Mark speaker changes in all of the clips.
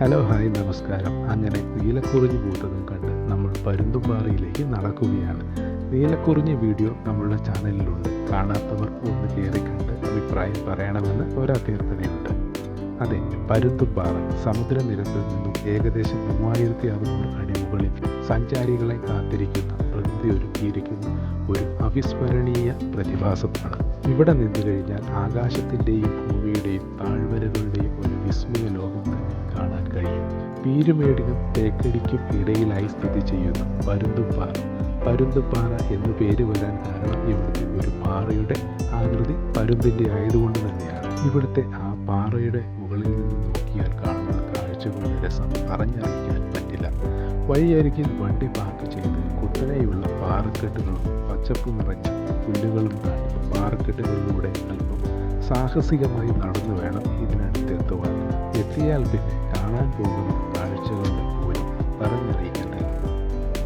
Speaker 1: Hello hi നമസ്കാരം. അങ്ങനെ നീലക്കുറിഞ്ഞി പൂത്തതും കണ്ട് നമ്മൾ പരുന്തുംപാറയിലേക്ക് നടക്കുകയാണ്. നീലക്കുറിഞ്ഞി വീഡിയോ നമ്മളുടെ ചാനലിലുണ്ട്. കാണാത്തവർ ഒന്ന് കയറി കണ്ട് അഭിപ്രായം പറയണമെന്ന് ഒരഭ്യർത്ഥനയുണ്ട്. അതെ പരുന്തുംപാറ സമുദ്രനിരപ്പിൽ നിന്നും ഏകദേശം മൂവായിരത്തി അറുന്നൂറ് അടി മുകളിൽ സഞ്ചാരികളെ കാത്തിരിക്കുന്ന പ്രകൃതി ഒരുക്കിയിരിക്കുന്ന ഒരു അവിസ്മരണീയ പ്രതിഭാസമാണ്. ഇവിടെ നിന്നു കഴിഞ്ഞാൽ ആകാശത്തിന്റെയും ഭൂമിയുടെയും താഴ്വരകളുടെയും ഒരു വിസ്മയ പീരുമേടിനും തേക്കടിക്കും ഇടയിലായി സ്ഥിതി ചെയ്യുന്ന പരുന്തുംപാറ പരുന്തുംപാറ എന്നു പേര് വരാൻ കാരണം ഇവിടുത്തെ ഒരു പാറയുടെ ആകൃതി പരുന്തിന്റെ ആയതുകൊണ്ട് തന്നെയാണ്. ഇവിടുത്തെ ആ പാറയുടെ മുകളിൽ നിന്ന് നോക്കിയാൽ കാണുന്ന കാഴ്ചകളുടെ രസം പറഞ്ഞറിയിക്കാൻ പറ്റില്ല. വഴിയരികിൽ വണ്ടി പാർക്ക് ചെയ്ത് കുത്തനെയുള്ള പാറക്കെട്ടുകളും പച്ചപ്പ് നിറഞ്ഞ പുല്ലുകളും താണ്ടി പാറക്കെട്ടുകളിലൂടെ അല്പം സാഹസികമായി നടന്നു വേണം ഇതിനടുത്തെത്തുവാൻ. എത്തിയാൽ പിന്നെ കാണാൻ പോകുന്ന കാഴ്ചകളുടെ പോലും പറഞ്ഞറിയിക്കേണ്ടത്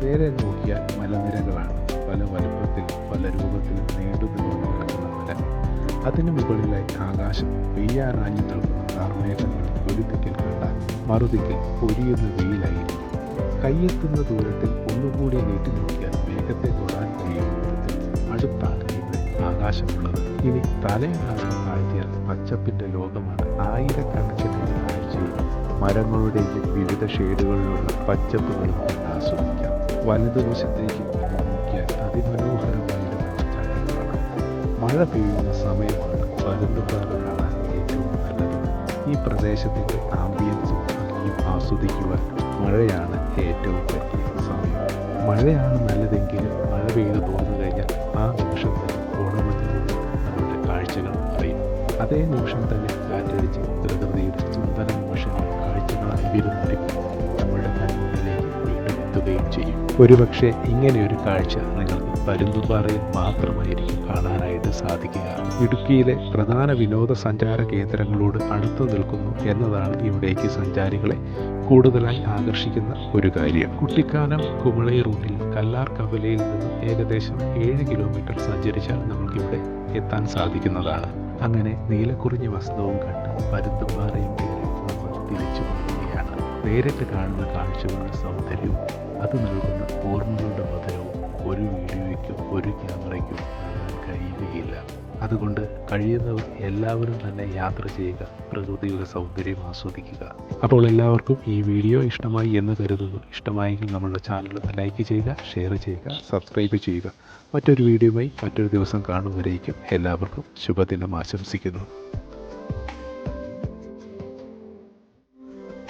Speaker 1: നേരെ നോക്കിയാൽ മലനിരകളാണ്. പല വലുപ്പത്തിൽ പല രൂപത്തിൽ നീണ്ടു നിന്നു മല. അതിനു മുകളിലായി ആകാശം. പെയ്യാനാഞ്ഞു നിൽക്കുന്ന കാർമേഘങ്ങൾ ഒരു ദിക്കിൽ കണ്ടാൽ മറുദിക്കിൽ പൊരിയുന്ന വെയിലായിരിക്കും. കൈയെത്തുന്ന ദൂരത്തിൽ ഒന്നുകൂടി നീട്ടി നോക്കിയാൽ മേഘത്തെ തൊടാൻ കഴിയുന്ന വിധത്തിൽ അടുത്താണ് ഇവിടെ ആകാശമുള്ളത്. ഇനി തലയിലാണ് താഴ്ത്തിയാൽ പച്ചപ്പിന്റെ ലോകമാണ്. ആയിരക്കണക്കിന് കാഴ്ചയും മരങ്ങളുടെയും വിവിധ ഷെയ്ഡുകളിലുള്ള പച്ചപ്പുകളും ആസ്വദിക്കാം. വലതുവശത്തേക്ക് നോക്കിയാൽ അതിമനോഹരമായ ഒരു മഴ പെയ്യുന്ന സമയമാണ് പരുന്തുപാറ കാണാൻ ഏറ്റവും നല്ലത്. ഈ പ്രദേശത്തിന്റെ ആംബിയൻസും ഭംഗിയും ആസ്വദിക്കുവാൻ മഴയാണ് ഏറ്റവും പറ്റിയ സമയം. മഴയാണ് നല്ലതെങ്കിലും മഴ പെയ്തു തോന്നു കഴിഞ്ഞാൽ ആ നിമിഷം തന്നെ ഓണമെന്ന് നമ്മുടെ കാഴ്ചകൾ അറിയും. അതേ നിമിഷം തന്നെ ഒരുപക്ഷെ ഇങ്ങനെയൊരു കാഴ്ച നിങ്ങൾക്ക് പരുന്തുപാറയിൽ മാത്രമായിരിക്കും കാണാനായിട്ട് സാധിക്കുക. ഇടുക്കിയിലെ പ്രധാന വിനോദസഞ്ചാര കേന്ദ്രങ്ങളോട് അടുത്തു നിൽക്കുന്നു എന്നതാണ് ഇവിടേക്ക് സഞ്ചാരികളെ കൂടുതലായി ആകർഷിക്കുന്ന ഒരു കാര്യം. കുട്ടിക്കാനം കുമളി റൂട്ടിൽ കല്ലാർ കവലയിൽ നിന്ന് ഏകദേശം ഏഴ് കിലോമീറ്റർ സഞ്ചരിച്ചാൽ നമുക്കിവിടെ എത്താൻ സാധിക്കുന്നതാണ്. അങ്ങനെ നീലക്കുറിഞ്ഞ വസ്ത്രവും കണ്ട് പരുന്തുപാറയും കയറി നമ്മൾ തിരിച്ചു പോകുകയാണ് നേരിട്ട് കാണുന്ന കാഴ്ചകളുടെ സൗന്ദര്യവും അത് നൽകുന്ന ഓർമ്മകളുടെ മധുരവും ഒരു വീഡിയോയ്ക്കും ഒരു ക്യാമറയ്ക്കും നൽകാൻ കഴിയുകയില്ല. അതുകൊണ്ട് കഴിയുന്നവർ എല്ലാവരും തന്നെ യാത്ര ചെയ്യുക പ്രകൃതിയുടെ സൗന്ദര്യം ആസ്വദിക്കുക. അപ്പോൾ എല്ലാവർക്കും ഈ വീഡിയോ ഇഷ്ടമായി എന്ന് കരുതുന്നു. ഇഷ്ടമായെങ്കിൽ നമ്മുടെ ചാനൽ ലൈക്ക് ചെയ്യുക ഷെയർ ചെയ്യുക സബ്സ്ക്രൈബ് ചെയ്യുക. മറ്റൊരു വീഡിയോയുമായി മറ്റൊരു ദിവസം കാണുന്നവരേക്കും എല്ലാവർക്കും ശുഭദിനം ആശംസിക്കുന്നു.